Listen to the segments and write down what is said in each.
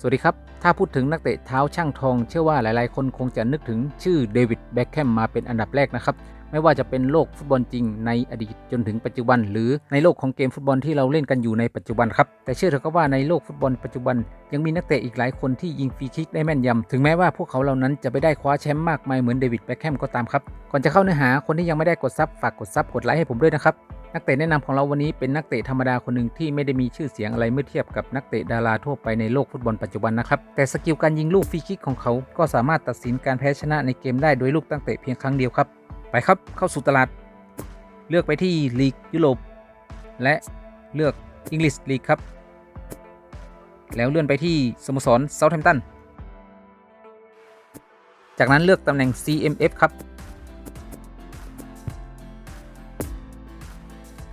สวัสดีครับ ถ้าพูดถึงนักเตะเท้าช่างทอง เชื่อว่าหลายๆ คนคงจะนึกถึงชื่อเดวิดแบ็คแฮมมาเป็นอันดับแรกนะครับ ไม่ว่าจะเป็นโลกฟุตบอลจริงในอดีตจนถึงปัจจุบัน หรือในโลกของเกมฟุตบอลที่เราเล่นกันอยู่ในปัจจุบันครับ แต่เชื่อเถอะครับว่าในโลกฟุตบอลปัจจุบัน ยังมีนักเตะอีกหลายคนที่ยิงฟรีคิกได้แม่นยำ ถึงแม้ว่าพวกเขาเหล่านั้นจะไม่ได้คว้าแชมป์มากมายเหมือนเดวิดแบ็คแฮมก็ตามครับ ก่อนจะเข้าเนื้อหาคนที่ยังไม่ได้กดซับฝากกดซับกดไลค์ให้ผมด้วยนะครับ นักเตะแนะนำของเราวันนี้เป็นนักเตะธรรมดาคนหนึ่งที่ไม่ได้มีชื่อเสียงอะไรเมื่อเทียบกับนักเตะดาราทั่วไปในโลกฟุตบอลปัจจุบันนะครับ แต่สกิลการยิงลูกฟรีคิกของเขาก็สามารถตัดสินการแพ้ชนะในเกมได้โดยลูกตั้งเตะเพียงครั้งเดียวครับ ไปครับเข้าสู่ตลาด เลือกไปที่ลีกยุโรปและเลือกอังกฤษลีกครับ แล้วเลื่อนไปที่สโมสรเซาท์แฮมป์ตันจากนั้นเลือกตำแหน่ง CMF ครับ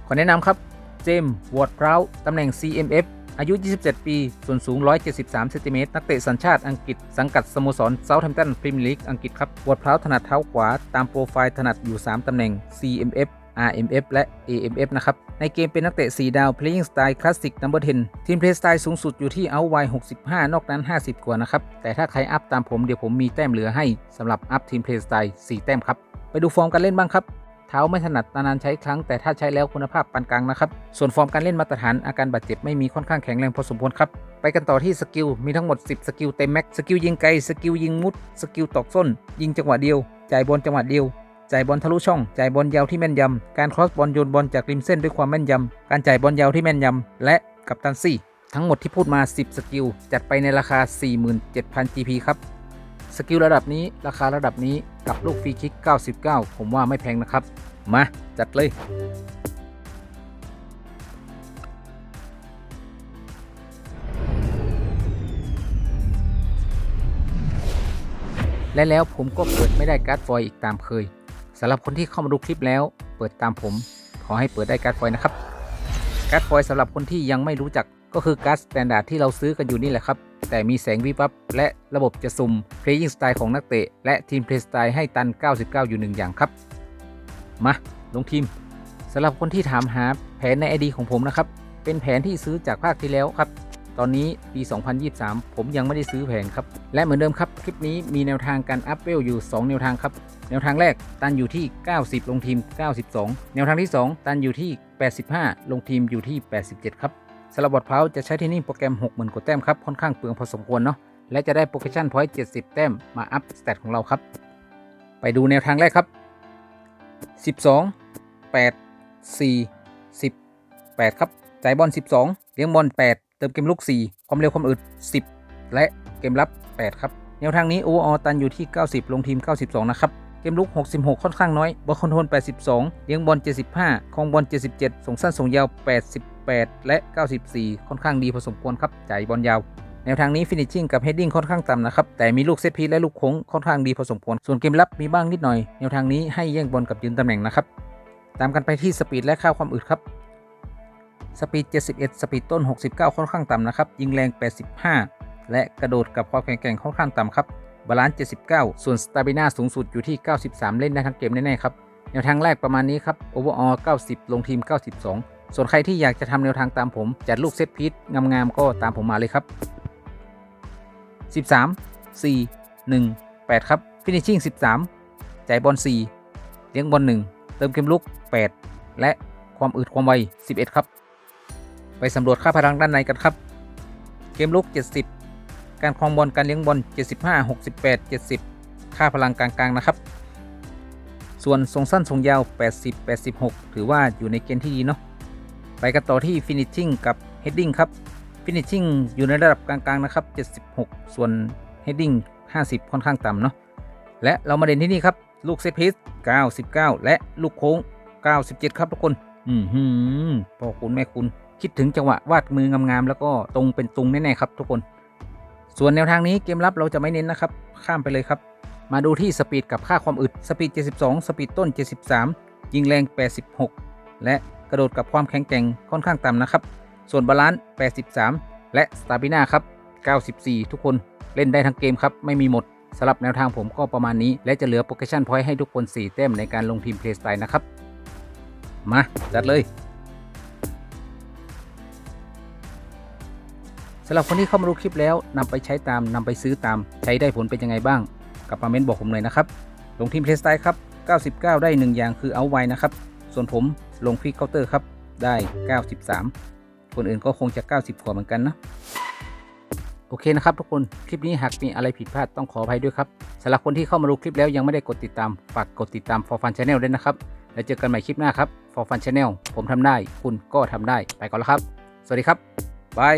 ขอแนะนำครับเจมส์วอร์ดพราวตำแหน่ง CMF อายุ 27 ปี ส่วนสูง 173 เซนติเมตร นักเตะสัญชาติอังกฤษ สังกัดสโมสรเซาท์แฮมป์ตันพรีเมียร์ลีกอังกฤษครับวอร์ดพราวถนัดเท้าขวา ตามโปรไฟล์ถนัดอยู่ 3 ตำแหน่ง CMF RMF และ AMF นะครับ ในเกมเป็นนักเตะ 4 ดาว playing style classic number 10 ทีม play style สูงสุดอยู่ที่ out wide 65 นอกนั้น 50 กว่านะครับ แต่ถ้าใครอัพตามผมเดี๋ยวผมมีแต้มเหลือให้สำหรับอัพทีม play style 4แต้มครับ ไปดูฟอร์มการเล่นบ้างครับ ท้าไม่ถนัดนานๆใช้ครั้งแต่ถ้าใช้แล้วคุณภาพปานกลางนะครับ ส่วนฟอร์มการเล่นมาตรฐานอาการบาดเจ็บไม่มีค่อนข้างแข็งแรงพอสมควรครับ ไปกันต่อที่สกิล มีทั้งหมด 10 สกิลเต็มแม็กสกิลยิงไกล สกิลยิงมุด สกิลตอกส้น ยิงจังหวะเดียว จ่ายบอลจังหวะเดียวจ่ายบอลทะลุช่อง จ่ายบอลยาวที่แม่นยำ การครอสบอลโยนบอลจากริมเส้นด้วยความแม่นยำ การจ่ายบอลยาวที่แม่นยำ และกับตันซี่ ทั้งหมดที่พูดมา 10 สกิล จัดไปในราคา 47,000 GP ครับ สกิลระดับนี้ราคาระดับนี้กับลูกฟรีคิก 99 ผมว่าไม่แพงนะครับ มา จัดเลยและแล้วผมก็เปิดไม่ได้การ์ดฟอยอีกตามเคยสำหรับคนที่เข้ามาดูคลิปแล้ว เปิดตามผม ขอให้เปิดได้การ์ดฟอยนะครับ การ์ดฟอยสำหรับคนที่ยังไม่รู้จักก็คือการ์ดสแตนดาร์ดที่เราซื้อกันอยู่นี่แหละครับ แต่มีแสงวิบวับและระบบจะสุ่ม playing style ของนักเตะ และทีม play style ให้ตัน 99 อยู่หนึ่งอย่างครับ มา ลงทีมสำหรับคนที่ถามหาแผนใน ID ของผมนะครับ เป็นแผนที่ซื้อจากภาคที่แล้วครับ ตอนนี้ปี 2023 ผมยังไม่ได้ซื้อแผนครับ และเหมือนเดิมครับ คลิปนี้มีแนวทางการอัพเวลอยู่ 2 แนวทางครับ แนวทางแรกตันอยู่ที่ 90 ลงทีม 92 แนวทางที่ 2 ตันอยู่ที่ 85 ลงทีมอยู่ที่ 87 ครับ สำหรับบอดเพาจะใช้ทรนนิ่โปรแกรม 60,000กว่าแต้มครับค่อนข้างเปลืองพอสมควรเนาะและจะได้โปรเกชั่นพอยต์70 แต้มมาอัพสเตตของเราครับ ไปดูแนวทางแรกครับ 12 8 4 18 ครับจ่ายบอล 12 เลี้ยงบอล 8 เติมเกมลุก 4 ความเร็วความอึด 10 และเกมรับ 8 ครับ แนวทางนี้โอออตันอยู่ที่ 90 ลงทีม 92 นะครับ เกมลุก 66 ค่อนข้างน้อย บอลคอนโทรล 82 เลี้ยงบอล 75 คองบอล 77 ส่งสั้นส่งยาว 88 และ 94 ค่อนข้างดีพอสมควรครับจ่ายบอลยาว แนวทางนี้ฟินิชชิ่งกับเฮดดิ้งค่อนข้างต่ำนะครับ แต่มีลูกเซตพีและลูกโค้งค่อนข้างดีพอสมควร ส่วนเกมรับมีบ้างนิดหน่อย แนวทางนี้ให้แย่งบอลกับยืนตำแหน่งนะครับ ตามกันไปที่สปีดและค่าความอึดครับ สปีด 71 สปีดต้น 69 ค่อนข้างต่ำนะครับ ยิงแรง 85 และกระโดดกับความแข็งแกร่งค่อนข้างต่ำครับ บาลานซ์ 79 ส่วนสตาบินาสูงสุดอยู่ที่ 93 เล่นได้ทั้งเกมแน่ๆครับ แนวทางแรกประมาณนี้ครับโอเวอร์ออ90 ลงทีม 92 ส่วนใครที่อยากจะทำแนวทางตามผม จัดลูกเซตพีทงามๆก็ตามผมมาเลยครับ 13 4 1 8 ครับฟินิชชิ่ง13 จ่ายบอล 4 เลี้ยงบอล 1 เติมเกมลุก 8 และความอึดความไว 11 ครับ ไปสำรวจค่าพลังด้านในกันครับ เกมลุก 70 การครองบอลการเลี้ยงบอล 75 68 70 ค่าพลังกลางๆนะครับ ส่วนทรงสั้นทรงยาว 80 86 ถือว่าอยู่ในเกณฑ์ที่ดีเนาะ ไปกันต่อที่ finishing กับ heading ครับ finishing อยู่ในระดับกลางๆนะครับ 76 ส่วน heading 50 ค่อนข้างต่ำเนาะและเรามาเด่นที่นี่ครับ ลูกเซตพีซ99 และลูกโค้ง 97 ครับทุกคน อือหือพ่อคุณแม่คุณคิดถึงจังหวะวาดมืองามๆแล้วก็ตรงเป็นตรงแน่ๆครับทุกคน ส่วนแนวทางนี้เกมรับเราจะไม่เน้นนะครับ ข้ามไปเลยครับ มาดูที่สปีดกับค่าความอึดสปีด 72 สปีดต้น 73 ยิงแรง 86 และกระโดดกับความแข็งแกร่งค่อนข้างต่ำนะครับ ส่วนบาลานซ์ 83 และสตาบิน่าครับ 94 ทุกคนเล่นได้ทั้งเกมครับ ไม่มีหมดสำหรับแนวทางผมก็ประมาณนี้ และจะเหลือโปรเกชั่นพอยต์ให้ทุกคน4แต้มในการลงทีมเพลย์สไตล์นะครับ มาจัดเลยสำหรับคนที่เข้ามาดูคลิปแล้วนำไปใช้ตามนำไปซื้อตามใช้ได้ผลเป็นยังไงบ้างกับมาเม้นบอกผมเลยนะครับ ลงทีมเพลย์สไตล์ครับ 99 ได้ 1 อย่างคือเอาไว้นะครับ ส่วนผมลงคลิกเคาน์เตอร์ครับ ได้ 93 คนอื่นก็คงจะ 90กว่าเหมือนกันนะ โอเคนะครับทุกคน คลิปนี้หากมีอะไรผิดพลาดต้องขออภัยด้วยครับสำหรับคนที่เข้ามาดูคลิปแล้วยังไม่ได้กดติดตาม ฝากกดติดตาม For Fun Channel ด้วยนะครับ แล้วเจอกันใหม่คลิปหน้าครับ For Fun Channel ผมทำได้ คุณก็ทำได้ ไปก่อนแล้วครับ สวัสดีครับบาย